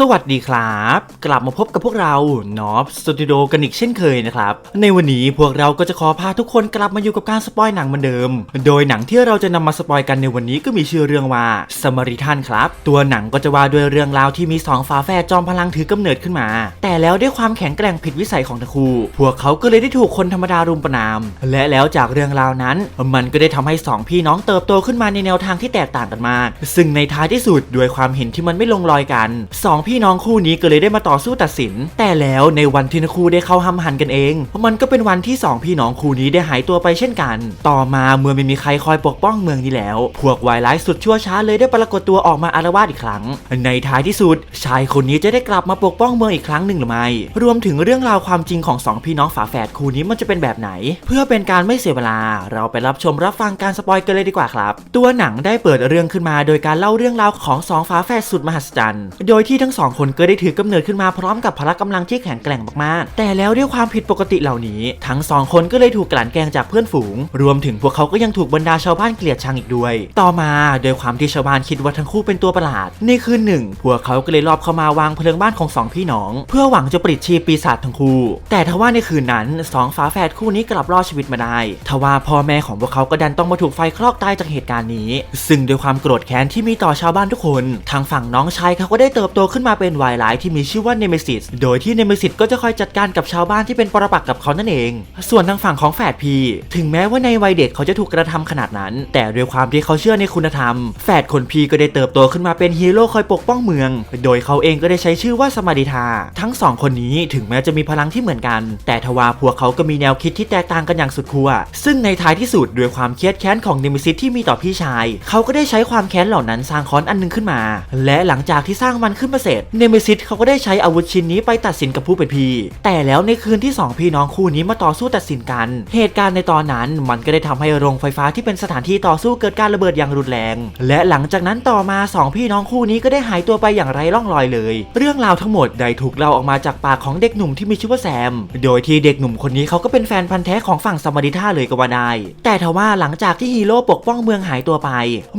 สวัสดีครับ กลับมาพบกับพวกเรานอฟสตูดิโอกันอีกเช่นเคยนะครับ ในวันนี้พวกเราก็จะขอพาทุกคนกลับมาอยู่กับการสปอยหนังเหมือนเดิม โดยหนังที่เราจะนำมาสปอยกันในวันนี้ก็มีชื่อเรื่องว่าสมาริทันครับ ตัวหนังก็จะว่าด้วยเรื่องราวที่มีสองฝาแฝดจอมพลังถือกำเนิดขึ้นมา แต่แล้วด้วยความแข็งแกร่งผิดวิสัยของทั้งคู่ พวกเขาก็เลยได้ถูกคนธรรมดารุมประนาม และแล้วจากเรื่องราวนั้น มันก็ได้ทำให้สองพี่น้องเติบโตขึ้นมาในแนวทางที่แตกต่างกันมาก ซึ่งในท้ายที่สุดด้วยความเห็นที่มันไม่ลงรอยกันสองพี่น้องคู่นี้ก็เลยได้มาต่อสู้ตัดสิน แต่แล้วในวันที่ทั้งคู่ได้เข้าห้ำหันกันเองมันก็เป็นวันที่สองพี่น้องคู่นี้ได้หายตัวไปเช่นกัน ต่อมาเมื่อไม่มีใครคอยปกป้องเมืองนี้แล้ว พวกวายร้ายสุดชั่วช้าเลยได้ปรากฏตัวออกมาอารวาสอีกครั้ง ในท้ายที่สุด ชายคนนี้จะได้กลับมาปกป้องเมืองอีกครั้งหนึ่งหรือไม่ รวมถึงเรื่องราวความจริงของสองพี่น้องฝาแฝดคู่นี้มันจะเป็นแบบไหน เพื่อเป็นการไม่เสียเวลา เราไปรับชมรับฟังการสปอยกันเลยดีกว่าครับ ตัวหนังได้เปิดเรื่องขึ้นมา โดยการเล่าเรื่องราวของสองฝาแฝดสุดมหัศจรรย์ โดยที่ทั้งสองคนก็ได้ถือกำเนิดขึ้นมาพร้อมกับพละกำลังที่แข็งแกร่งมากๆ แต่แล้วด้วยความผิดปกติเหล่านี้ ทั้งสองคนก็เลยถูกกลั่นแกล้งจากเพื่อนฝูง รวมถึงพวกเขาก็ยังถูกบรรดาชาวบ้านเกลียดชังอีกด้วย ต่อมาโดยความที่ชาวบ้านคิดว่าทั้งคู่เป็นตัวประหลาด ในคืนหนึ่ง พวกเขาก็เลยลอบเข้ามาวางเพลิงบ้านของสองพี่น้อง เพื่อหวังจะปลิดชีพปีศาจทั้งคู่ แต่ทว่าในคืนนั้นสองฝาแฝดคู่นี้กลับรอดชีวิตมาได้ทว่าพ่อแม่ของพวกเขาก็ดันต้องมาถูกไฟคลอกตายจากเหตุการณ์นี้ ซึ่งด้วยความโกรธแค้นที่มีต่อชาวบ้านทุกคน ทางฝั่งน้องชายเขาก็ได้เติบโตขึ้นมาเป็นวายร้ายที่มีชื่อว่าเนเมซิสโดยที่เนเมซิสก็จะคอยจัดการกับชาวบ้านที่เป็นปรปักษ์กับเขานั่นเอง ส่วนทางฝั่งของแฝดพีถึงแม้ว่าในวัยเด็กเขาจะถูกกระทำขนาดนั้น แต่ด้วยความที่เขาเชื่อในคุณธรรม แฝดคนพีก็ได้เติบโตขึ้นมาเป็นฮีโร่คอยปกป้องเมือง โดยเขาเองก็ได้ใช้ชื่อว่าสมาดิทาทั้งสองคนนี้ถึงแม้จะมีพลังที่เหมือนกัน แต่ทว่าพวกเขาก็มีแนวคิดที่แตกต่างกันอย่างสุดขั้วซึ่งในท้ายที่สุดด้วยความเครียดแค้นของเนมิซิสที่มีต่อพี่ชาย เขาก็ได้ใช้ความแค้นเหล่านั้นสร้างค้อนอันนึงขึ้นมา และหลังจากที่สร้างมันขึ้นมาเสร็จเนมิซิสเขาก็ได้ใช้อาวุธชิ้นนี้ไปตัดสินกับผู้เป็นพี่ แต่แล้วในคืนที่สองพี่น้องคู่นี้มาต่อสู้ตัดสินกัน เหตุการณ์ในตอนนั้นมันก็ได้ทำให้โรงไฟฟ้าที่เป็นสถานที่ต่อสู้เกิดการระเบิดอย่างรุนแรง และหลังจากนั้นต่อมาสองพี่น้องคู่นี้ก็ได้หายตัวไปอย่างไร้ร่องรอยเลย เรื่องราวทั้งหมดได้ถูกเล่าออกมาจากปากของเด็กหนุ่มที่มีชื่อว่าแซม โดยที่เด็กหนุ่มคนนี้เขาก็เป็นแฟนพันธ์แท้ของฝั่งสมาริท่าเลยก็ว่าได้ แต่ทว่าหลังจากที่ฮีโร่ปกป้องเมืองหายตัวไป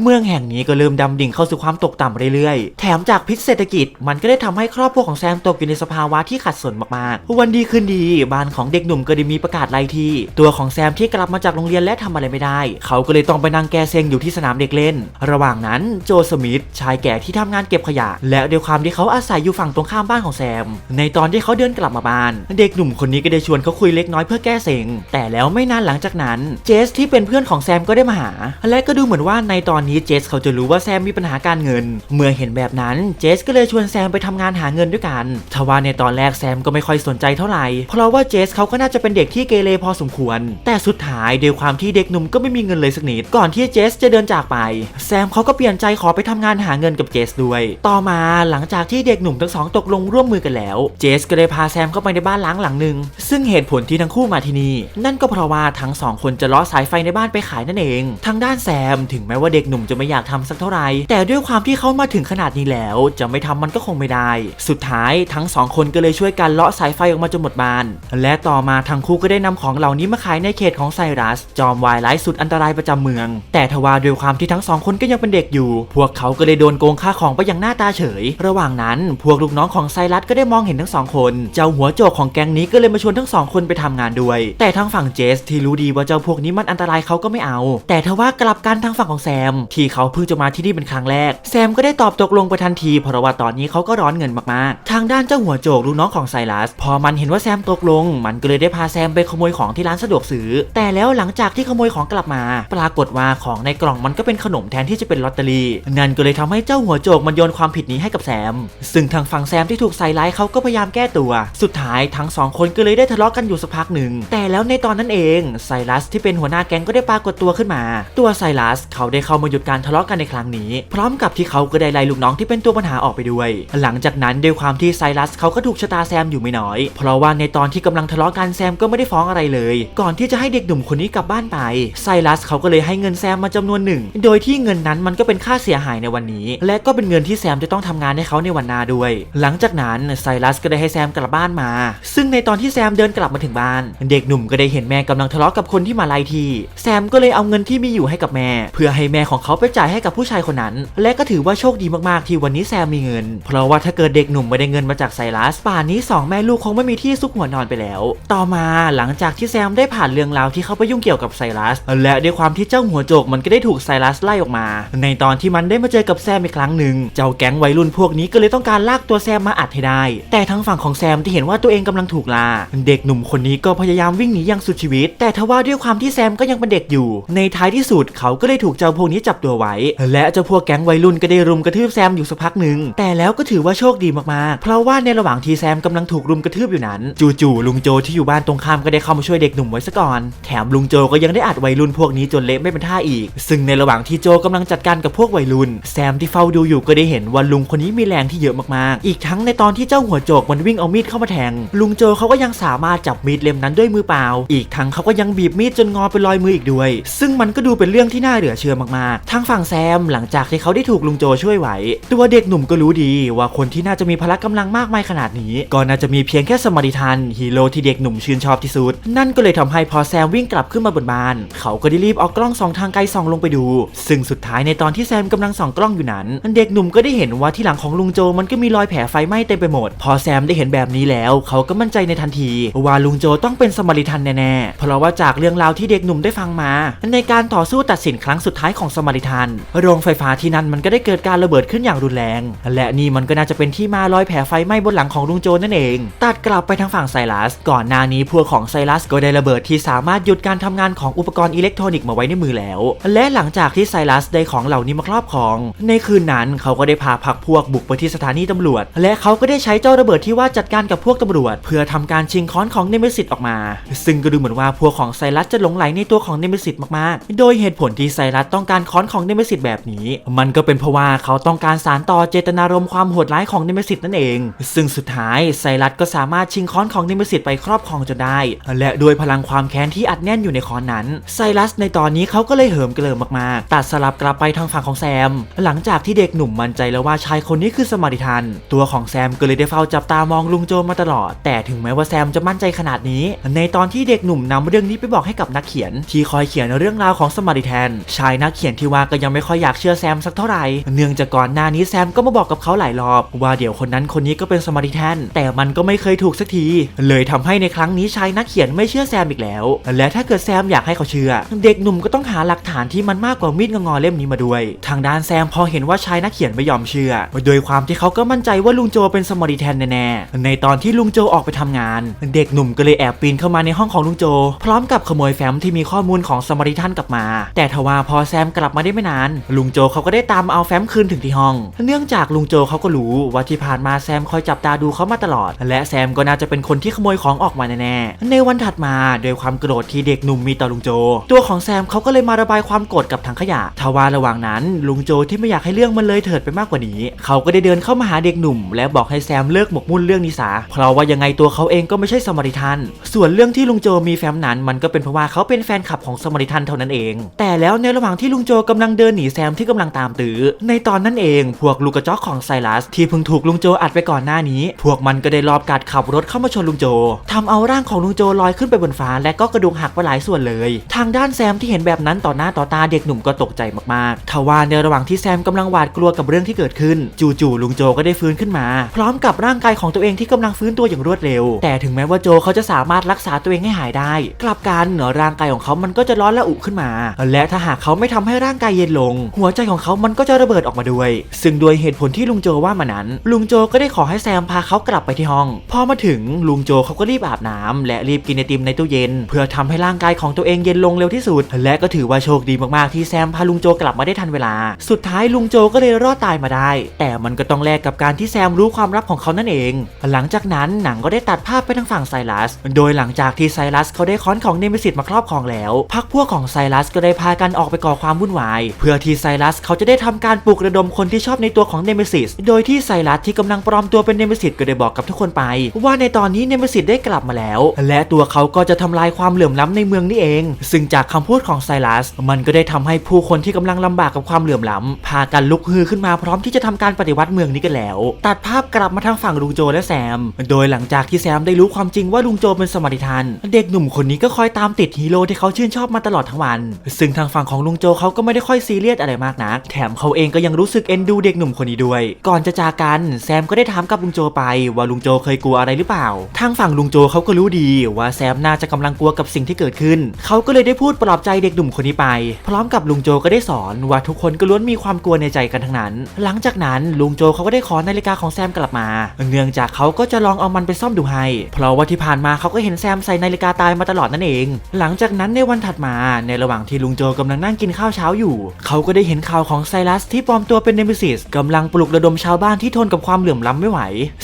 เมืองแห่งนี้ก็เริ่มดำดิ่งเข้าสู่ความตกต่ำเรื่อยๆ แถมจากพิษเศรษฐกิจมันก็ได้ทำให้ครอบครัวของแซมตกอยู่ในสภาวะที่ขัดสนมากๆ วันดีคืนดี บ้านของเด็กหนุ่มก็ได้มีประกาศไล่ที่ ตัวของแซมที่กลับมาจากโรงเรียนและทำอะไรไม่ได้ เขาก็เลยต้องไปนั่งแกเซงอยู่ที่สนามเด็กเล่น ระหว่างนั้นโจสมิธชายแก่ที่ทำงานเก็บขยะ และด้วยความที่เขาอาศัยอยู่ฝั่งตรงข้ามบ้านของแซม ในตอนที่เขาเดินกลับมาบ้าน เด็กหนุ่มคนนี้ก็ได้ชวนเขาคุยเล็กน้อยเพื่อแก้เซงแต่แล้วไม่นานหลังจากนั้นเจสที่เป็นเพื่อนของแซมก็ได้มาหา และก็ดูเหมือนว่าในตอนนี้เจสเขาจะรู้ว่าแซมมีปัญหาการเงิน เมื่อเห็นแบบนั้นเจสก็เลยชวนแซมไปทำงานหาเงินด้วยกัน ทว่าในตอนแรกแซมก็ไม่ค่อยสนใจเท่าไหร่ เพราะว่าเจสเขาก็น่าจะเป็นเด็กที่เกเรพอสมควร แต่สุดท้ายด้วยความที่เด็กหนุ่มก็ไม่มีเงินเลยสักนิด ก่อนที่เจสจะเดินจากไป แซมเขาก็เปลี่ยนใจขอไปทำงานหาเงินกับเจสด้วย ต่อมาหลังจากที่เด็กหนุ่มทั้งสองตกลงร่วมมือกันแล้ว เจสก็ได้พาแซมเข้าไปในบ้านล้างหลังหนึ่งซึ่งเหตุผลที่ทั้งคู่มาที่นี่นั่นก็เพราะว่าทั้งสองคนจะล้อสายไฟในบ้านไปขายนั่นเอง ทางด้านแซมถึงแม้ว่าเด็กหนุ่มจะไม่อยากทำสักเท่าไหร่แต่ด้วยความที่เขามาถึงขนาดนี้แล้ว จะไม่ทำมันก็คงไม่ได้ สุดท้ายทั้งสองคนก็เลยช่วยกันเลาะสายไฟออกมาจนหมดบาน และต่อมาทั้งคู่ก็ได้นำของเหล่านี้มาขายในเขตของไซรัส จอมวายร้ายสุดอันตรายประจำเมือง แต่ทว่าด้วยความที่ทั้งสองคนก็ยังเป็นเด็กอยู่ พวกเขาก็เลยโดนโกงค่าของไปอย่างหน้าตาเฉย ระหว่างนั้นพวกลูกน้องของไซรัสก็ได้มองเห็นทั้งสองคน เจ้าหัวโจกของแก๊งนี้ก็เลยมาชวนทั้งสองคนไปทำงานด้วย แต่ทางฝั่งเจสที่รู้ดีว่าเจ้าพวกนี้มันอันตรายเขาก็ไม่เอา แต่ทว่ากลับกันทางฝั่งของแซม ที่เขาเพิ่งจะมาที่นี่เป็นครั้งแรก แซมก็ได้ตอบตกลงไปทันทีเพราะว่าตอนนี้เขาก็ร้อนเงินมากๆ ทางด้านเจ้าหัวโจกลูกน้องของไซรัส พอมันเห็นว่าแซมตกลง มันก็เลยได้พาแซมไปขโมยของที่ร้านสะดวกซื้อ แต่แล้วหลังจากที่ขโมยของกลับมา ปรากฏว่าของในกล่องมันก็เป็นขนมแทนที่จะเป็นลอตเตอรี่นั่นก็เลยทำให้เจ้าหัวโจกมันโยนความผิดนี้ให้กับแซม ซึ่งทางฝั่งแซมที่ถูกใส่ร้ายเขาก็พยายามแก้ตัว สุดท้ายทั้งสองคนก็เลยได้ทะเลาะกันอยู่สักพักหนึ่ง แต่แล้วในตอนนั้นเองไซรัสที่เป็นหัวหน้าแก๊งก็ได้ปรากฏตัวขึ้นมา ตัวไซรัสเขาได้เข้ามาหยุดการทะเลาะกันในครั้งนี้ พร้อมกับที่เขาก็ได้ไล่ลูกน้องที่เป็นตัวปัญหาออกไปด้วยหลังจากนั้นด้วยความที่ไซรัสเขาก็ถูกชะตาแซมอยู่ไม่น้อย เพราะว่าในตอนที่กำลังทะเลาะกันแซมก็ไม่ได้ฟ้องอะไรเลย ก่อนที่จะให้เด็กหนุ่มคนนี้กลับบ้านไปไซรัสเขาก็เลยให้เงินแซมมาจำนวนหนึ่ง โดยที่เงินนั้นมันก็เป็นค่าเสียหายในวันนี้ และก็เป็นเงินที่แซมจะต้องทำงานให้เขาในวันหน้าด้วย หลังจากนั้นไซรัสก็ได้ให้แซมกลับบ้านมา ซึ่งในตอนที่แซมเดินกลับมาถึงบ้าน เด็กหนุ่มก็ได้เห็นแม่กำลังทะเลาะกับคนที่มาไล่ที่แซมก็เลยเอาเงินที่มีอยู่ให้กับแม่ เพื่อให้แม่ของเขาไปจ่ายให้กับผู้ชายคนนั้น และก็ถือว่าโชคดีมากๆที่วันนี้แซมมีเงินเพราะว่าถ้าเกิดเด็กหนุ่มไม่ได้เงินมาจากไซรัสป่านนี้สองแม่ลูกคงไม่มีที่ซุกหัวนอนไปแล้ว ต่อมาหลังจากที่แซมได้ผ่านเรื่องราวที่เขาไปยุ่งเกี่ยวกับไซรัส และด้วยความที่เจ้าหัวโจกมันก็ได้ถูกไซรัสไล่ออกมา ในตอนที่มันได้มาเจอกับแซมอีกครั้งหนึ่งเจ้าแก๊งวัยรุ่นพวกนี้ก็เลยต้องการลากตัวแซมมาอัดให้ได้ แต่ทั้งฝั่งของแซมที่เห็นว่าตัวเองกำลังถูกลาเด็กหนุ่มคนนี้ก็พยายามวิ่งหนีอย่างสุดชีวิต แต่ทว่าด้วยความที่แซมก็ยังเป็นเด็กอยู่ ในท้ายที่สุดเขาก็ได้ถูกเจ้าพวกนี้จับตัวไว้ และเจ้าพวกแก๊งวัยรุ่นก็ได้รุมกระทืบแซมอยู่สักพักหนึ่งแต่แล้วก็ถือว่าโชคดีมากๆ เพราะว่าในระหว่างที่แซมกำลังถูกรุมกระทืบอยู่นั้น จู่ๆลุงโจที่อยู่บ้านตรงข้ามก็ได้เข้ามาช่วยเด็กหนุ่มไว้ซะก่อน แถมลุงโจก็ยังได้อัดวัยรุ่นพวกนี้จนเละไม่เป็นท่าอีก ซึ่งในระหว่างที่โจกำลังจัดการกับพวกวัยรุ่น แซมที่เฝ้าดูอยู่ก็ได้เห็นว่าลุงคนนี้มีแรงที่เยอะมากๆ อีกทั้งในตอนที่เจ้าหัวโจกมันวิ่งเอามีดเข้ามาแทง ลุงโจเขาก็ยังสามารถจับมีดเล่มนั้นด้วยมือเปล่า อีกทั้งเขาก็ยังบีบมีดจนงอเป็นรอยมืออีกด้วย ซึ่งมันก็ดูเป็นเรื่องที่น่าเหลือเชื่อมากๆ ทางฝั่งแซมหลังจากที่เขาได้ถูกลุงโจช่วยไว้ ตัวเด็กหนุ่มก็รู้ดีว่าคนที่น่าจะมีพละกำลังมากมายขนาดนี้ ก็น่าจะมีเพียงแค่สมาริทันฮีโร่ที่เด็กหนุ่มชื่นชอบที่สุด นั่นก็เลยทำให้พอแซมวิ่งกลับขึ้นมาบนบ้าน เขาก็ได้รีบเอากล้องสองทางไกลส่องลงไปดู ซึ่งสุดท้ายในตอนที่แซมกำลังส่องกล้องอยู่นั้น เด็กหนุ่มก็ได้เห็นว่าที่หลังของลุงโจมันก็มีรอยแผลไฟไหม้เต็มไปหมด พอแซมได้เห็นแบบนี้แล้ว เขาก็มั่นใจในทันที ว่าลุงโจต้องเป็นสมาริทันแน่ๆ เพราะว่าจากเรื่องราวที่เด็กหนุ่มได้ฟังมา ในการต่อสู้ตัดสินครั้งสุดท้ายของสมาริทัน โรงไฟฟ้าที่นั่นมันก็ได้เกิดการระเบิดขึ้นอย่างรุนแรง และนี่มันก็น่าจะเป็นที่มารอยแผลไฟไหม้บนหลังของลุงโจนั่นเอง ตัดกลับไปทางฝั่งไซรัส ก่อนหน้านี้พวกของไซรัสก็ได้ระเบิดที่สามารถหยุดการทำงานของอุปกรณ์อิเล็กทรอนิกส์มาไว้ในมือแล้ว และหลังจากที่ไซรัสได้ของเหล่านี้มาครอบครอง ในคืนนั้นเขาก็ได้พาพักพวกบุกไปที่สถานีตำรวจ และเขาก็ได้ใช้เจ้าระเบิดที่ว่าจัดการกับพวกตำรวจ เพื่อทำการชิงค้อนของเนเมซิสออกมา ซึ่งก็ดูเหมือนว่าพวกของไซรัสจะหลงไหลในตัวของเนเมซิสมากๆ โดยเหตุผลที่ไซรัสต้องการค้อนของเนเมซิสแบบนี้ มันก็เป็นเพราะว่าเขาต้องการสารต่อเจตนารมณ์ความโหดร้ายของเนเมซิสนั่นเอง ซึ่งสุดท้ายไซรัสก็สามารถชิงค้อนของเนเมซิสไปครอบครองจนได้ และด้วยพลังความแค้นที่อัดแน่นอยู่ในค้อนนั้นไซรัสในตอนนี้เขาก็เลยเหิมเกลิมมากๆ ตัดสลับกลับไปทางฝั่งของแซม หลังจากที่เด็กหนุ่มมั่นใจแล้วว่าชายคนนี้คือสมาริทัน ตัวของแซมก็เลยได้เฝ้าจับตามองลุงโจมาตลอด แต่ถึงแม้ว่าแซมจะมั่นใจขนาดนี้ ในตอนที่เด็กหนุ่มนำเรื่องนี้ไปบอกให้กับนักเขียน ที่คอยเขียนเรื่องราวของสมาริทันชายนักเขียนที่ว่าก็ยังไม่ค่อยอยากเชื่อแซมสักเท่าไหร่เนื่องจากก่อนหน้านี้แซมก็มาบอกกับเขาหลายรอบว่าเดี๋ยวคนนั้นคนนี้ก็เป็นสมาริทันแต่มันก็ไม่เคยถูกสักที เลยทำให้ในครั้งนี้ชายนักเขียนไม่เชื่อแซมอีกแล้ว และถ้าเกิดแซมอยากให้เขาเชื่อ เด็กหนุ่มก็ต้องหาหลักฐานที่มันมากกว่ามีดงอเล่มนี้มาด้วย ทางด้านแซมพอเห็นว่าชายนักเขียนไม่ยอมเชื่อ โดยความที่เขาก็มั่นใจว่าลุงโจเป็นสมาริแทนแน่ๆในตอนที่ลุงโจออกไปทำงาน เด็กหนุ่มก็เลยแอบปีนเข้ามาในห้องของลุงโจ พร้อมกับขโมยแฟ้มที่มีข้อมูลของสมาริทันกลับมา แต่ทว่าพอแซมกลับมาได้ไม่นาน ลุงโจเขาก็ได้ตามเอาแฟ้มคืนถึงที่ห้อง เนื่องจากลุงโจเขาก็รู้ว่าที่ผ่านมาแซมคอยจับตาดูเขามาตลอด และแซมก็น่าจะเป็นคนที่ขโมยของออกมาแน่ๆในวันถัดมาโดยความโกรธที่เด็กหนุ่มมีต่อลุงโจ ตัวของแซมเขาก็เลยมาระบายความโกรธกับถังขยะทว่าระหว่างนั้น ลุงโจที่ไม่อยากให้เรื่องมันเลยเถิดไปมากกว่านี้ เขาก็ได้เดินเข้ามาหาเด็กหนุ่ม และบอกให้แซมเลิกหมกมุ่นเรื่องนี้ซะเพราะว่ายังไงตัวเขาเองก็ไม่ใช่สมาริทันส่วนเรื่องที่ลุงโจมีแฟ้มนั้น มันก็เป็นเพราะว่าเขาเป็นแฟนคลับของสมาริทันเท่านั้นเอง แต่แล้วในระหว่างที่ลุงโจกำลังเดินหนีแซมที่กำลังตามตื้อในตอนนั้นเองพวกลูกกระจอกของไซัส ที่เพิ่งถูกลุงโจอัดไปก่อนหน้านี้ พวกมันก็ได้รอบกัดขับรถเข้ามาชนลุงโจทำเอาร่างของลุงโจลอยขึ้นไปบนฟ้า และก็กระดูกหักไปหลายส่วนเลย ทางด้านแซมที่เห็นแบบนั้นต่อหน้าต่อตาเด็กหนุ่มก็ตกใจมากๆทว่าในระหว่างที่แซมกำลังหวาดกลัวกับเรื่องที่เกิดขึ้น จู่ๆลุงโจก็ได้ฟื้นขึ้นมา พร้อมกับร่างกายของตัวเองที่กำลังฟื้นตัวอย่างรวดเร็ว แต่ถึงแม้ว่าโจเขาจะสามารถรักษาตัวเองให้หายได้ กลับกันเหนือร่างกายของเขามันก็จะร้อนและอุขึ้นมา และถ้าหากเขาไม่ทำให้ร่างกายเย็นลง หัวใจของเขามันก็จะระเบิดออกมาด้วย ซึ่งโดยเหตุผลที่ลุงโจว่ามานั้น ลุงโจก็ได้ขอให้แซมพาเขากลับไปที่ห้อง พอมาถึงลุงโจเขาก็รีบอาบน้ำและรีบกินไอติมในตู้เย็น เพื่อทำให้ร่างกายของตัวเองเย็นลงเร็วที่สุด และก็ถือว่าโชคดีมากๆที่แซมพาลุงโจกลับมาได้ทันเวลา สุดท้ายลุงโจก็เลยรอดตายมาได้ แต่มันก็ต้องแลกกับการที่แซมรู้ความลับของเขานั่นเอง หลังจากนั้นหนังก็ได้ตัดภาพไปทางฝั่งไซรัส โดยหลังจากที่ไซรัสเขาได้ค้อนของเนมิสิตมาครอบครองแล้ว พักพวกของไซรัสก็ได้พากันออกไปก่อความวุ่นวาย เพื่อที่ไซรัสเขาจะได้ทำการปลุกระดมคนที่ชอบในตัวของเนมิสิสโดยที่ไซรัสที่กำลังปลอมตัวเป็นเนมิสิตก็ได้บอกกับทุกคนไป ว่าในตอนนี้เนมิสิตได้กลับมาแล้ว และตัวเขาก็จะทำลายความเหลื่อมล้ำในเมืองนี่เอง ซึ่งจากคำพูดของไซรัส มันก็ได้ทำให้ผู้คนที่กำลังลำบากกับความเหลื่อมล้ำพากันลุกฮือขึ้นมาพร้อมที่จะทำการปฏิวัติเมืองนี้กันแล้ว ตัดภาพกลับมาทางฝั่งลุงโจและแซม โดยหลังจากที่แซมได้รู้ความจริงว่าลุงโจเป็นสมาริทันเด็กหนุ่มคนนี้ก็คอยตามติดฮีโร่ที่เขาชื่นชอบมาตลอดทั้งวัน ซึ่งทางฝั่งของลุงโจเขาก็ไม่ได้ค่อยซีเรียสอะไรมากนัก แถมเขาเองก็ยังรู้สึกเอ็นดูเด็กหนุ่มคนนี้ด้วย ก่อนอนจะจากกัน แซมก็ได้ถามกับลุงโจไป ว่าลุงโจเคยกลัวอะไรหรือเปล่า ทางฝั่งลุงโจเขาก็รู้ดีว่าแซมน่าจะกำลังกลัวกับสิ่งที่เกิดขึ้น เขาก็เลยได้พูดปลอบใจเด็กหนุ่มคนนี้ไป พร้อมกับลุงโจก็ได้สอนว่าทุกคนก็ล้วนมีความกลัวในใจกันทั้งนั้น หลังจากนั้นลุงโจเขาก็ได้ขอนาฬิกาของแซมกลับมา เนื่องจากเขาก็จะลองเอามันไปซ่อมดูให้ เพราะว่าที่ผ่านมาเขาก็เห็นแซมใส่นาฬิกาตายมาตลอดนั่นเอง หลังจากนั้นในวันถัดมาในระหว่างที่ลุงโจกำลังนั่งกินข้าวเช้าอยู่ เขาก็ได้เห็นข่าวของไซรัสที่ปลอมตัวเป็นเนมิซิสกำลังปลุกระดมชาวบ้านที่ทนกับความเหลื่อมล้ำไม่ไหว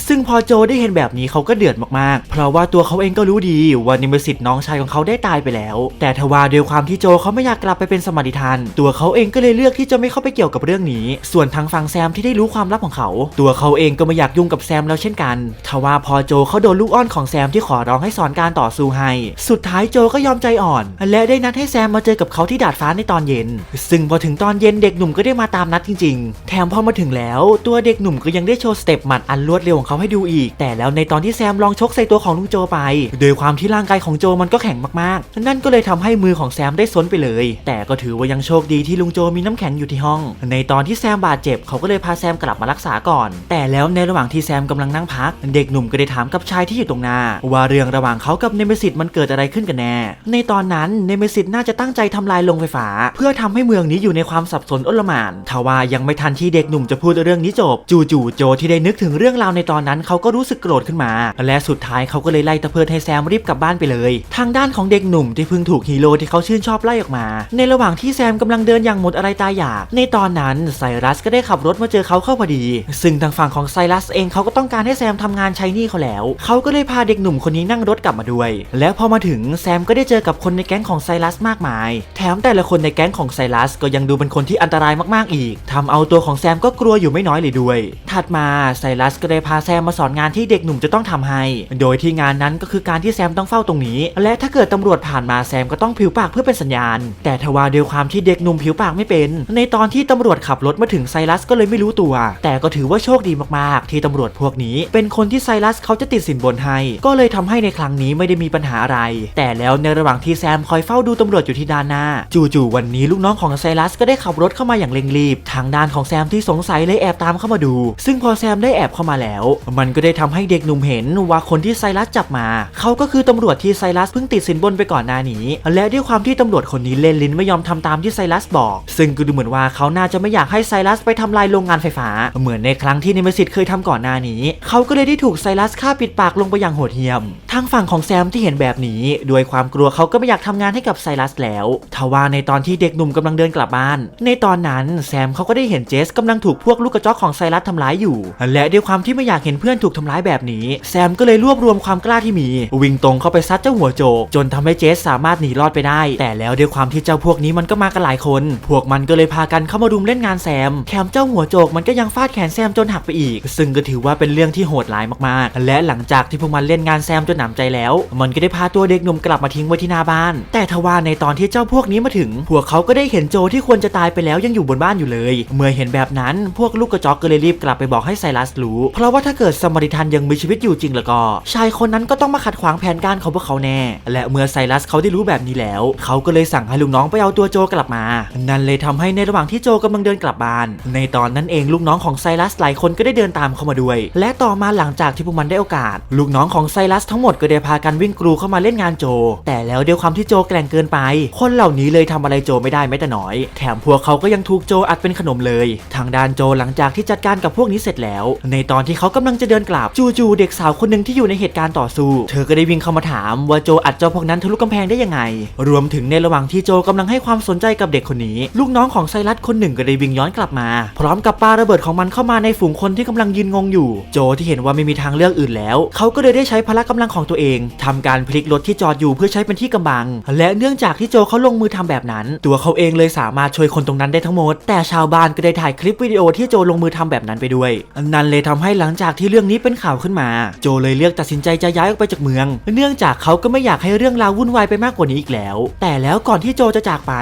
ซึ่งพอโจได้เห็นแบบนี้เขาก็เดือดมากๆ เพราะว่าตัวเขาเองก็รู้ดีว่าเนมิซิสน้องชายของเขาได้ตายไปแล้ว แต่ทว่าด้วยความที่โจเขาไม่อยากกลับไปเป็นสมรดิทานตัวเขาเองก็เลยเลือกที่จะไม่เข้าไปเกี่ยวกับเรื่องนี้ ส่วนทางฝั่งแซมที่ได้รู้ความลับของเขา ตัวเขาเองก็ไม่อยากยุ่งกับแซมแล้วเช่นกันทว่าพอโจเขาโดนลูกอ้อนของแซมที่ขอร้องให้สอนการต่อสู้ให้ สุดท้ายโจก็ยอมใจอ่อน และได้นัดให้แซมมาเจอกับเขาที่ดาดฟ้าในตอนเย็น ซึ่งพอถึงตอนเย็นเด็กหนุ่มก็ได้มาตามนัดจริง ๆ แถมพอมาถึงแล้วตัวเด็กหนุ่มก็ยังได้โชว์สเต็ปหมัดอันรวดเร็วของเขาให้ดูอีก แต่แล้วในตอนที่แซมลองชกใส่ตัวของลุงโจไป โดยความที่ร่างกายของโจมันก็แข็งมากๆ นั่นก็เลยทำให้มือของแซมได้ซนไปเลย แต่ก็ถือว่ายังโชคดีที่ลุงโจมีน้ำแข็งอยู่ที่ห้อง ในตอนที่แซมบาดเจ็บเขาก็เลยพาแซมกลับมารักษาก่อน แต่แล้วในระหว่างที่แซมกำลังนั่งพัก เด็กหนุ่มก็ได้ถามกับชายที่อยู่ตรงหน้า ว่าเรื่องระหว่างเขากับเนเมซิสมันเกิดอะไรขึ้นกันแน่ ในตอนนั้นเนเมซิสน่าจะตั้งใจทำลายโรงไฟฟ้า เพื่อทำให้เมืองนี้อยู่ในความสับสนอลหม่านทว่ายังไม่ทันที่เด็กหนุ่มจะพูดเรื่องนี้จบจู่ๆโจที่ได้นึกถึงเรื่องราวในตอนนั้นเขาก็รู้สึกโกรธขึ้นมา และสุดท้ายเขาก็เลยไล่ตะเพิดให้แซมรีบกลับบ้านไปเลย ทางด้านของเด็กหนุ่มที่เพิ่งถูกฮีโร่ที่เขาชื่นชอบไล่ออกมา ในระหว่างที่แซมกำลังเดินอย่างหมดอะไรตายอยาก ในตอนนั้นไซรัสก็ได้ขับรถมาเจอเขาเข้าพอดี ซึ่งทางฝั่งของไซรัสเองเขาก็ต้องการให้แซมทำงานใช้หนี้เขาแล้ว เขาก็เลยพาเด็กหนุ่มคนนี้นั่งรถกลับมาด้วย แล้วพอมาถึงแซมก็ได้เจอกับคนในแก๊งของไซรัสมากมาย แถมแต่ละคนในแก๊งของไซรัสก็ยังดูเป็นคนที่อันตรายมากๆอีกทำเอาตัวของแซมก็กลัวอยู่ไม่น้อยเลยด้วย ถัดมาไซรัสก็ได้พาแซมมาสอนงานที่เด็กหนุ่มจะต้องทำให้ โดยที่งานนั้นก็คือการที่แซมต้องเฝ้าตรงนี้ และถ้าเกิดตำรวจผ่านมาแซมก็ต้องผิวปากเพื่อเป็นสัญญาณ แต่ทว่าด้วยความที่เด็กหนุ่มผิวปากไม่เป็น ในตอนที่ตำรวจขับรถมาถึงไซรัสก็เลยไม่รู้ตัว แต่ก็ถือว่าโชคดีมากๆ ที่ตำรวจพวกนี้ เป็นคนที่ไซรัสเขาจะติดสินบนให้ ก็เลยทำให้ในครั้งนี้ไม่ได้มีปัญหาอะไร แต่แล้วในระหว่างที่แซมคอยเฝ้าดูตำรวจอยู่ที่ด้านหน้า จู่ๆวันนี้ลูกน้องของไซรัสก็ได้ขับรถเข้ามาอย่างเร่งรีบ ทางด้านของแซมที่สงสัยเลยแอบตามเข้ามาดู ซึ่งพอแซมได้แอบเข้ามาแล้ว มันก็ได้ทำให้เด็กหนุ่มเห็นว่าคนที่ไซรัสจับมา เขาก็คือตำรวจที่ไซรัสเพิ่งติดสินบนไปก่อนหน้านี้ และด้วยความที่ตำรวจคนนี้เล่นลิ้นไม่ยอมทำตามที่ไซรัสบอก ซึ่งก็ดูเหมือนว่าเขาน่าจะไม่อยากให้ไซรัสไปทำลายโรงงานไฟฟ้า เหมือนในครั้งที่เนเมซิสเคยทำก่อนหน้านี้ เขาก็เลยได้ถูกไซรัสฆ่าปิดปากลงไปอย่างโหดเหี้ยม ทางฝั่งของแซมที่เห็นแบบนี้ด้วยความกลัวเขาก็ไม่อยากทำงานให้กับไซรัสแล้วทว่าในตอนที่เด็กหนุ่มกำลังเดินกลับบ้าน ในตอนนั้นแซมเขาก็ได้เห็นเจสกำลังถูกพวกลูกกระจอกของไซรัสทำร้ายอยู่ และด้วยความที่ไม่อยากเห็นเพื่อนถูกทำร้ายแบบนี้ แซมก็เลยรวบรวมความกล้าที่มี วิ่งตรงเข้าไปซัดเจ้าหัวโจก จนทำให้เจสสามารถหนีรอดไปได้ แต่แล้วด้วยความที่เจ้าพวกนี้มันก็มากันหลายคน พวกมันก็เลยพากันเข้ามารุมเล่นงานแซมแถมเจ้าหัวโจกมันก็ยังฟาดแขนแซมจนหักไปอีก ซึ่งก็ถือว่าเป็นเรื่องที่โหดร้ายมากๆ และหลังจากที่พวกมันเล่นงานแซมจนหนำใจแล้ว มันก็ได้พาตัวเด็กหนุ่มกลับมาทิ้งไว้ที่หน้าบ้าน แต่ทว่าในตอนที่เจ้าพวกนี้มาถึง พวกเขาก็ได้เห็นโจที่ควรจะตายไปแล้วยังอยู่บนบ้านอยู่เลย เมื่อเห็นแบบนั้นพวกลูกกระจอกก็เลยรีบกลับไปบอกให้ไซรัสรู้ เพราะว่าถ้าเกิดสมริทันยังมีชีวิตอยู่จริงแล้วก็ ชายคนนั้นก็ต้องมาขัดขวางแผนการของพวกเขาแน่ และเมื่อไซรัสเขาได้รู้แบบนี้แล้ว เขาก็เลยสั่งให้ลูกน้องไปเอาตัวโจกลับมา นั่นเลยทำให้ในระหว่างที่โจกำลังเดินกลับบ้าน ในตอนนั้นเองลูกน้องของไซรัสหลายคนก็ได้เดินตามเข้ามาด้วย และต่อมาหลังจากที่พวกมันได้โอกาส ลูกน้องของไซรัสทั้งหมดก็ได้พากันวิ่งกรูเข้ามาเล่นงานโจ แต่แล้วด้วยความที่โจแกร่งเกินไป คนเหล่านี้เลยทำอะไรโจไม่ได้แม้แต่น้อย แถมพวกเขาก็ยังถูกโจอัดเป็นขนมเลย ทางด้านโจหลังจากที่จัดการกับพวกนี้เสร็จแล้ว ในตอนที่เขากำลังจะเดินกลับจู่ๆเด็กสาวคนหนึ่งที่อยู่ในเหตุการณ์ต่อสู้ เธอก็ได้วิ่งเข้ามาถามว่าโจอัดเจ้าพวกนั้นทะลุกำแพงได้ยังไง รวมถึงในระหว่างที่โจกำลังให้ความสนใจกับเด็กคนนี้ ลูกน้องของไซรัสคนหนึ่งก็ได้วิ่งย้อนกลับมา พร้อมกับปาระเบิดของมันเข้ามาในฝูงคนที่กำลังยืนงงอยู่ โจที่เห็นว่าไม่มีทางเลือกอื่นแล้ว เขาก็เลยได้ใช้พละกำลังของตัวเองทำการพลิกรถที่จอดอยู่เพื่อใช้เป็นที่กำบัง และเนื่องจากที่โจเขาลงมือทำแบบนั้น ตัวเขาเองเลยสามารถช่วยคนตรงนั้นได้ทั้งหมด แต่ชาวบ้านก็ได้ถ่ายคลิปวิดีโอที่โจลงมือทำแบบนั้นไปด้วย นั่นเลยทำให้หลังจากที่เรื่องนี้เป็นข่าวขึ้นมา โจเลยเลือกตัดสินใจจะย้ายออกไปจากเมือง เนื่องจากเขาก็ไม่อยากให้เรื่องราววุ่นวายไปมากกว่านี้อีกแล้ว แต่แล้วก่อนที่โจจะจากไป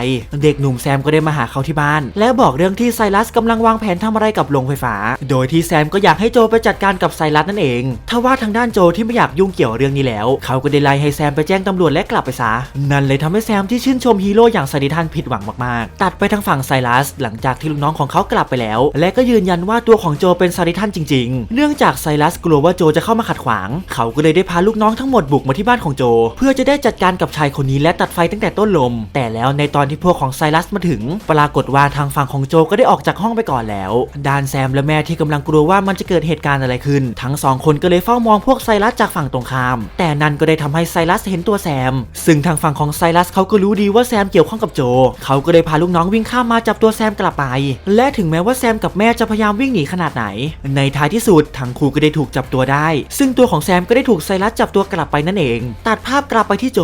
เด็กหนุ่มแซมก็ได้มาหาเขาที่บ้าน และบอกเรื่องที่ไซรัสกำลังวางแผนทำอะไรกับโรงไฟฟ้า โดยที่แซมก็อยากให้โจไปจัดการกับไซรัสนั่นเองทว่าทางด้านโจที่ไม่อยากยุ่งเกี่ยวเรื่องนี้แล้ว เขาก็ได้ไล่ให้แซมไปแจ้งตำรวจและกลับไปซะ นั่นเลยทำให้แซมที่ชื่นชมฮีโร่อย่างสนิทันผิดหวังมากๆ ตัดไปทางฝั่งไซรัส หลังจากที่ลูกน้องของเขากลับไปแล้ว และก็ยืนยันว่าว่าตัวของโจเป็นซาริทันจริง ๆ เนื่องจากไซรัสกลัวว่าโจจะเข้ามาขัดขวาง เขาก็เลยได้พาลูกน้องทั้งหมดบุกมาที่บ้านของโจ เพื่อจะได้จัดการกับชายคนนี้และตัดไฟตั้งแต่ต้นลม แต่แล้วในตอนที่พวกของไซรัสมาถึง ปรากฏว่าทางฝั่งของโจก็ได้ออกจากห้องไปก่อนแล้วด้านแซมและแม่ที่กำลังกลัวว่ามันจะเกิดเหตุการณ์อะไรขึ้น ทั้งสองคนก็เลยเฝ้ามองพวกไซรัสจากฝั่งตรงข้าม แต่นั่นก็ได้ทำให้ไซรัสเห็นตัวแซม ซึ่งทางฝั่งของไซรัสเขาก็รู้ดีว่าแซมเกี่ยวข้องกับโจ เขาก็เลยพาลูกน้องวิ่งข้ามมาจับตัวแซมกลับไป และถึงแม้ว่าแซมกับแม่จะพยายามวิ่งหนีขนาดไหน ในท้ายที่สุดทั้งคู่ก็ได้ถูกจับตัวได้ ซึ่งตัวของแซมก็ได้ถูกไซรัสจับตัวกลับไปนั่นเอง ตัดภาพกลับไปที่โจ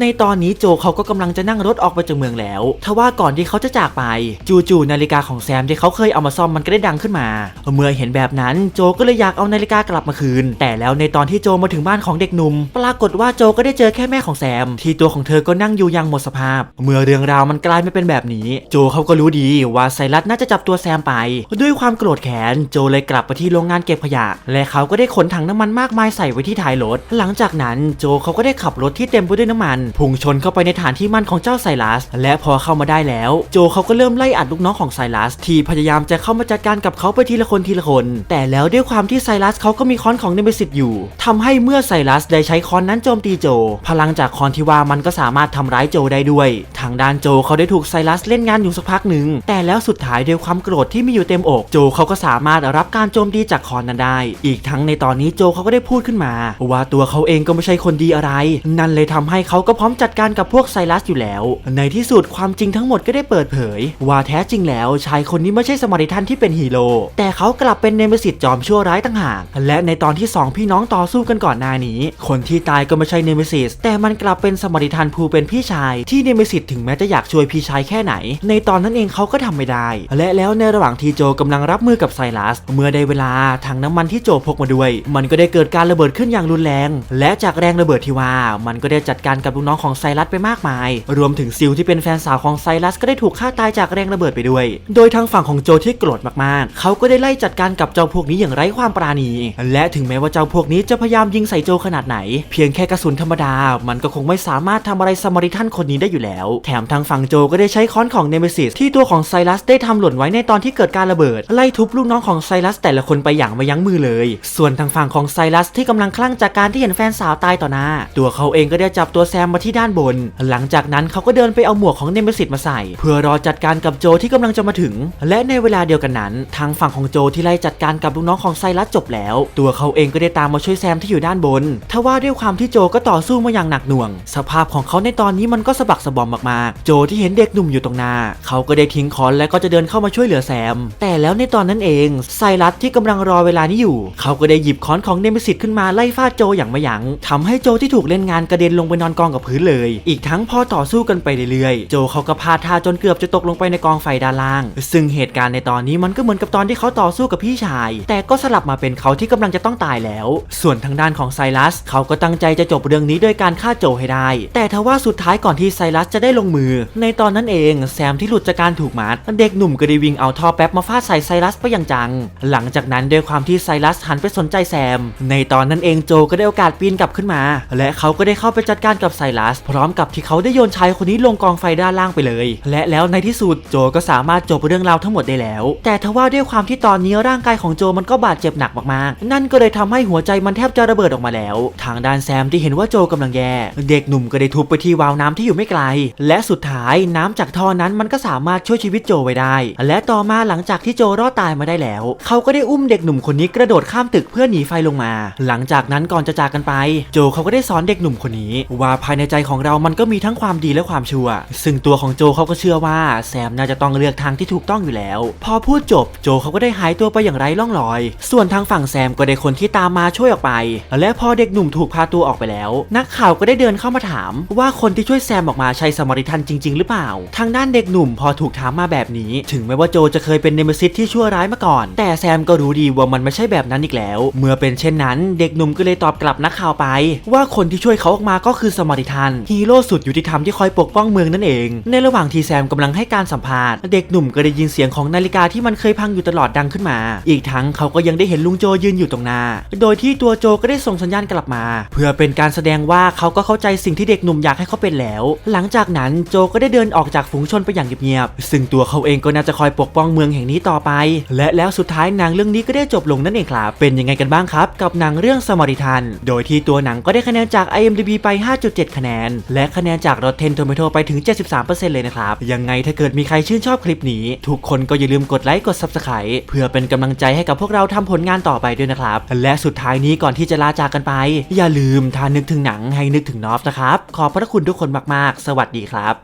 ในตอนนี้โจเขาก็กำลังจะนั่งรถออกไปจากเมืองแล้วทว่าก่อนที่เขาจะจากไป จู่ๆนาฬิกาของแซมที่เขาเคยเอามาซ่อมมันก็ได้ดังขึ้นมา เมื่อเห็นแบบนั้นโจก็เลยอยากเอานาฬิกากลับมาคืน แต่แล้วในตอนที่โจมาถึงบ้านของเด็กหนุ่ม ปรากฏว่าโจก็ได้เจอแค่แม่ของแซม ที่ตัวของเธอก็นั่งอยู่อยังหมดสภาพ เมื่อเรื่องราวมันกลายมาเป็นแบบนี้ โจเขาก็รู้ดีว่าไซรัสน่าจะจับตัวแซมไป ด้วยความโกรธแค้นโจเลยกลับไปที่โรงงานเก็บขยะ และเขาก็ได้ขนถังน้ำมันมากมายใส่ไว้ที่ท้ายรถ หลังจากนั้นโจเขาก็ได้ขับรถที่เต็มไปด้วยน้ำมัน พุ่งชนเข้าไปในฐานที่มั่นของเจ้าไซรัส และพอเข้ามาได้แล้ว โจเขาก็เริ่มไล่อัดลูกน้องของไซรัส ที่พยายามจะเข้ามาจัดการกับเขาไปทีละคนทีละคน แต่แล้วด้วยความที่ไซรัสเขาก็มีค้อนของเนเมซิตอยู่ทำให้เมื่อไซรัสได้ใช้ค้อนนั้นโจมตีโจ พลังจากค้อนที่ว่ามันก็สามารถทำร้ายโจได้ด้วย ทางด้านโจเขาได้ถูกไซรัสเล่นงานอยู่สักพักหนึ่งแต่แล้วสุดท้ายด้วยความโกรธที่มีอยู่เต็มอกโจเขาก็สามารถรับการโจมตีจากคอนนั้นได้ อีกทั้งในตอนนี้โจเขาก็ได้พูดขึ้นมา ว่าตัวเขาเองก็ไม่ใช่คนดีอะไร นั่นเลยทำให้เขาก็พร้อมจัดการกับพวกไซรัสอยู่แล้ว ในที่สุดความจริงทั้งหมดก็ได้เปิดเผย ว่าแท้จริงแล้วชายคนนี้ไม่ใช่สมาริทันที่เป็นฮีโร่แต่เขากลับเป็นเนเมซิสจอมชั่วร้ายต่างหากและในตอนที่สองพี่น้องต่อสู้กันก่อนหน้านี้ คนที่ตายก็ไม่ใช่เนเมซิสแต่มันกลับเป็นสมาริทันผู้เป็นพี่ชาย ที่เนเมซิสถึงแม้จะอยากช่วยพี่ชายแค่ไหน ในตอนนั้นเองเขาก็ทำไม่ได้ และแล้วในระหว่างที่โจกำลังรับมือกับไซรัส เมื่อได้เวลาถังน้ำมันที่โจพกมาด้วย มันก็ได้เกิดการระเบิดขึ้นอย่างรุนแรง และจากแรงระเบิดที่ว่า มันก็ได้จัดการกับลูกน้องของไซรัสไปมากมาย รวมถึงซิลที่เป็นแฟนสาวของไซรัสก็ได้ถูกฆ่าตายจากแรงระเบิดไปด้วย โดยทางฝั่งของโจที่โกรธมากๆ เขาก็ได้ไล่จัดการกับเจ้าพวกนี้อย่างไร้ความปราณี และถึงแม้ว่าเจ้าพวกนี้จะพยายามยิงใส่โจขนาดไหน เพียงแค่กระสุนธรรมดา มันก็คงไม่สามารถทำอะไรสมาริทันคนนี้ได้อยู่แล้ว แถมทางฝั่งโจก็ได้ใช้ค้อนของเนเมซิสที่ตัวของไซรัสได้ทำหล่นไว้ในตอนที่เกิดการระเบิด ไล่ทุบลูกน้องของไซรัสแต่ละคนไปอย่างไม่ยั้งมือเลย ส่วนทางฝั่งของไซรัสที่กำลังคลั่งจากการที่เห็นแฟนสาวตายต่อหน้า ตัวเขาเองก็ได้จับตัวแซมมาที่ด้านบน หลังจากนั้นเขาก็เดินไปเอาหมวกของเนเมซิสมาใส่ เพื่อรอจัดการกับโจที่กำลังจะมาถึง และในเวลาเดียวกันนั้น ทางฝั่งของโจที่ไล่จัดการกับลูกน้องของไซรัสจบแล้ว ตัวเขาเองก็ได้ตามมาช่วยแซมที่อยู่ด้านบนทว่าด้วยความที่โจก็ต่อสู้มาอย่างหนักหน่วง สภาพของเขาในตอนนี้มันก็สะบักสะบอมมากๆ โจที่เห็นเด็กหนุ่มอยู่ตรงหน้า เขาก็ได้ทิ้งคอนและก็จะเดินเข้ามาช่วยเหลือแซม แต่แล้วในตอนนั้นเอง ไซรัสที่กำลังรอเวลานี้อยู่ เขาก็ได้หยิบค้อนของเนมิสิตขึ้นมาไล่ฟาดโจอย่างไม่ยัง้งทำให้โจที่ถูกเล่นงานกระเด็นลงไปนอนกองกับพื้นเลย อีกทั้งพอต่อสู้กันไปเรื่อยๆ โจเขาก็พาดท่าจนเกือบจะตกลงไปในกองไฟด้านล่าง ซึ่งเหตุการณ์ในตอนนี้มันก็เหมือนกับตอนที่เขาต่อสู้กับพี่ชาย แต่ก็สลับมาเป็นเขาที่กำลังจะต้องตายแล้ว ส่วนทางด้านของไซรัส เขาก็ตั้งใจจะจบเรื่องนี้ด้วยการฆ่าโจให้ได้ แต่ทว่าสุดท้ายก่อนที่ไซรัสจะได้ลงมือ ในตอนนั้นเองแซมที่หลุดจากการถูกมัดเด็กหนุ่มก็ได้วิ่งเอาท่อแป๊บมาฟาดใส่ไซรัสไปอย่างจัง หลังจากนั้นด้วยความที่ไซรัสหันไปสนใจแซม ในตอนนั้นเองโจก็ได้โอกาสปีนกลับขึ้นมา และเขาก็ได้เข้าไปจัดการกับไซรัส พร้อมกับที่เขาได้โยนชายคนนี้ลงกองไฟด้านล่างไปเลย และแล้วในที่สุดโจก็สามารถจบเรื่องราวทั้งหมดได้แล้ว แต่ทว่าด้วยความที่ตอนนี้ร่างกายของโจมันก็บาดเจ็บหนักมากๆ นั่นก็เลยทำให้หัวใจมันแทบจะระเบิดออกมาแล้ว ทางด้านแซมที่เห็นว่าโจกำลังแย่ เด็กหนุ่มก็ได้ทุบไปที่วาล์วน้ำที่อยู่ไม่ไกล และสุดท้ายน้ำจากท่อนั้นมันก็สามารถช่วยชีวิตโจไว้ได้ และต่อมาหลังจากที่โจรอดตายมาได้แล้ว เขาก็ได้อุ้มเด็กหนุ่มคนนี้กระโดดข้ามตึกเพื่อหนีไฟลงมา หลังจากนั้นก่อนจะจากกันไป โจเขาก็ได้สอนเด็กหนุ่มคนนี้ ว่าภายในใจของเรามันก็มีทั้งความดีและความชั่ว ซึ่งตัวของโจเขาก็เชื่อว่าแซมน่าจะต้องเลือกทางที่ถูกต้องอยู่แล้ว พอพูดจบโจเขาก็ได้หายตัวไปอย่างไร้ร่องรอย ส่วนทางฝั่งแซมก็ได้คนที่ตามมาช่วยออกไป และพอเด็กหนุ่มถูกพาตัวออกไปแล้ว นักข่าวก็ได้เดินเข้ามาถาม ว่าคนที่ช่วยแซมออกมาใช่สมาริทันจริง ๆ หรือเปล่า ทางด้านเด็กหนุ่มพอถูกถามมาแบบนี้ ถึงแม้ว่าโจจะเคยเป็นเนมซิสที่ชั่วร้ายมาก่อน แต่แซมก็รู้ดีว่ามันไม่ใช่แบบนั้นอีกแล้ว เมื่อเป็นเช่นนั้น เด็กหนุ่มก็เลยตอบกลับนักข่าวไป ว่าคนที่ช่วยเขาออกมาก็คือสมาริทันฮีโร่สุดยุติธรรมที่คอยปกป้องเมืองนั่นเอง ในระหว่างที่แซมกำลังให้การสัมภาษณ์เด็กหนุ่มก็ได้ยินเสียงของนาฬิกาที่มันเคยพังอยู่ตลอดดังขึ้นมา อีกทั้งเขาก็ยังได้เห็นลุงโจยืนอยู่ตรงหน้า โดยที่ตัวโจก็ได้ส่งสัญญาณกลับมา เพื่อเป็นการแสดงว่าเขาก็เข้าใจสิ่งที่เด็กหนุ่มอยากให้เขาเป็นแล้ว หลังจากนั้นโจก็ได้เดินออกจากฝูงชนไปอย่างเงียบๆซึ่งตัวเขาเองก็น่าจะคอยปกป้องเมืองแห่งนี้ต่อไปและแล้วสุดท้ายหนังเรื่องนี้ก็ได้จบลงนั่นเองครับ เป็นยังไงกันบ้างครับ กับหนังเรื่องสมริทัน โดยที่ตัวหนังก็ได้คะแนนจาก IMDb ไป 5.7 คะแนน และคะแนนจาก Rotten Tomato ไปถึง 73%เลยนะครับ ยังไงถ้าเกิดมีใครชื่นชอบคลิปนี้ ทุกคนก็อย่าลืมกดไลค์กด Subscribe เพื่อเป็นกำลังใจให้กับพวกเราทำผลงานต่อไปด้วยนะครับ และสุดท้ายนี้ก่อนที่จะลาจากกันไป อย่าลืมถ้านึกถึงหนังให้นึกถึงนอฟนะครับ ขอบพระคุณทุกคนมากๆ สวัสดีครับ